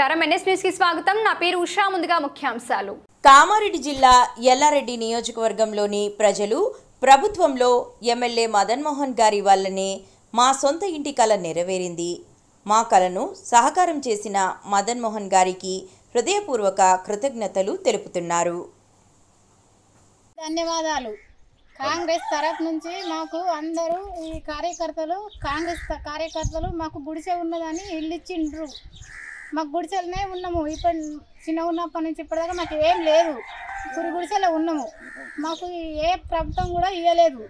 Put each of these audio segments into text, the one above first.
నమస్కారం. ఎన్ఎస్ న్యూస్కి స్వాగతం. నా పేరు ఉషా. ముందుగా ముఖ్యాంశాలు. కామారెడ్డి జిల్లా ఎల్లారెడ్డి నియోజకవర్గంలోని ప్రజలు ప్రభుత్వంలో ఎమ్మెల్యే మదన్ మోహన్ గారి వల్లనే మా సొంత ఇంటి కల నెరవేరింది. మా కలను సహకారం చేసిన మదన్ మోహన్ గారికి హృదయపూర్వక కృతజ్ఞతలు తెలుపుతున్నారు. ధన్యవాదాలు. కాంగ్రెస్ తరఫు నుంచి మాకు అందరూ ఈ కార్యకర్తలు కాంగ్రెస్ త- కార్యకర్తలు మాకు గుడిసె ఉన్నదని ఇల్లు ఇచ్చిండ్రు మాకు గుడిసెలనే ఉన్నాము. ఇప్పుడు చిన్న ఉన్నప్పటి నుంచి ఇప్పటిదాకా మాకు ఏం లేదు. గురి గుడిసెలో ఉన్నాము. మాకు ఏ ప్రభుత్వం కూడా ఇవ్వలేదు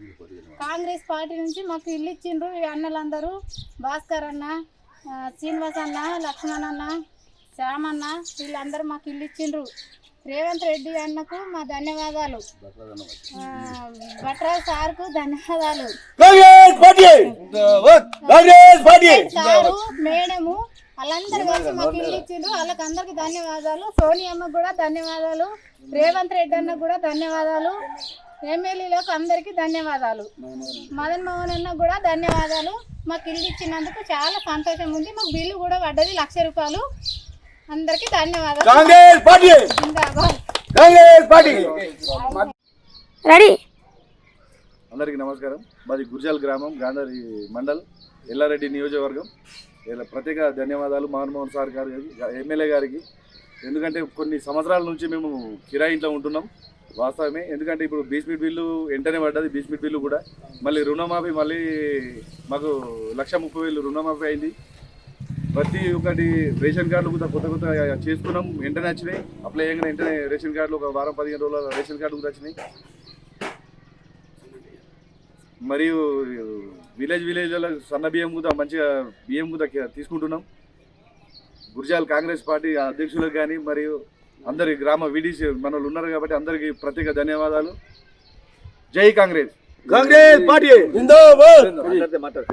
కాంగ్రెస్ పార్టీ నుంచి మాకు ఇల్లు ఇచ్చిండ్రు ఈ అన్నలందరూ. భాస్కర్ అన్న శ్రీనివాస్ అన్న లక్ష్మణ్ అన్న శ్యామ్ అన్న వీళ్ళందరూ మాకు ఇల్లు ఇచ్చిండ్రు. రేవంత్ రెడ్డి అన్నకు మా ధన్యవాదాలు. ఆ, భట్రాజ్ సార్కు ధన్యవాదాలు. సారు మేడము వాళ్ళందరూ కలిసి మాకు ఇల్లు ఇచ్చిండ్రు. వాళ్ళకి అందరికి ధన్యవాదాలు సోనియమ్మకు కూడా ధన్యవాదాలు. రేవంత్ రెడ్డి అన్నకు కూడా ధన్యవాదాలు. ఎమ్మెల్యేలకు అందరికీ ధన్యవాదాలు. మదన్ మోహన్ అన్న కూడా ధన్యవాదాలు. మాకు ఇల్లు ఇచ్చినందుకు చాలా సంతోషం ఉంది. మాకు బిల్లు కూడా పడ్డది లక్ష రూపాయలు. అందరికీ ధన్యవాదాలు. కాంగ్రెస్ పార్టీ! జిందాబాద్. కాంగ్రెస్ పార్టీ! అందరికీ నమస్కారం. మాది గుర్జాల్ గ్రామం గాంధారి మండల్ ఎల్లారెడ్డి నియోజకవర్గం. ఇలా ప్రత్యేక ధన్యవాదాలు మన్మోహన్ సార్ గారి ఎమ్మెల్యే గారికి. ఎందుకంటే కొన్ని సంవత్సరాల నుంచి మేము కిరాయి ఇంట్లో ఉంటున్నాం వాస్తవమే. ఎందుకంటే ఇప్పుడు బీస్మిట్ బిల్లు వెంటనే పడ్డది బీస్మిట్ బిల్లు కూడా. మళ్ళీ రుణమాఫీ మళ్ళీ మాకు లక్ష ముప్పై వేలు రుణమాఫీ అయింది. ప్రతి ఒక్కటి రేషన్ కార్డులు కూడా కొత్త కొత్త చేసుకున్నాం వెంటనే వచ్చినాయి. అప్లై చేయగానే వెంటనే రేషన్ కార్డులు ఒక వారం పదిహేను రోజుల రేషన్ కార్డు కూడా వచ్చినాయి. మరియు విలేజ్ విలేజ్లలో సన్న బియ్యం కూడా మంచిగా బియ్యం కూడా తీసుకుంటున్నాం. గురిజాల్ కాంగ్రెస్ పార్టీ అధ్యక్షులకు కానీ మరియు అందరి గ్రామ విడిసి మన వాళ్ళు ఉన్నారు కాబట్టి అందరికీ ప్రత్యేక ధన్యవాదాలు. జై కాంగ్రెస్. కాంగ్రెస్ పార్టీ. జిందాబాద్.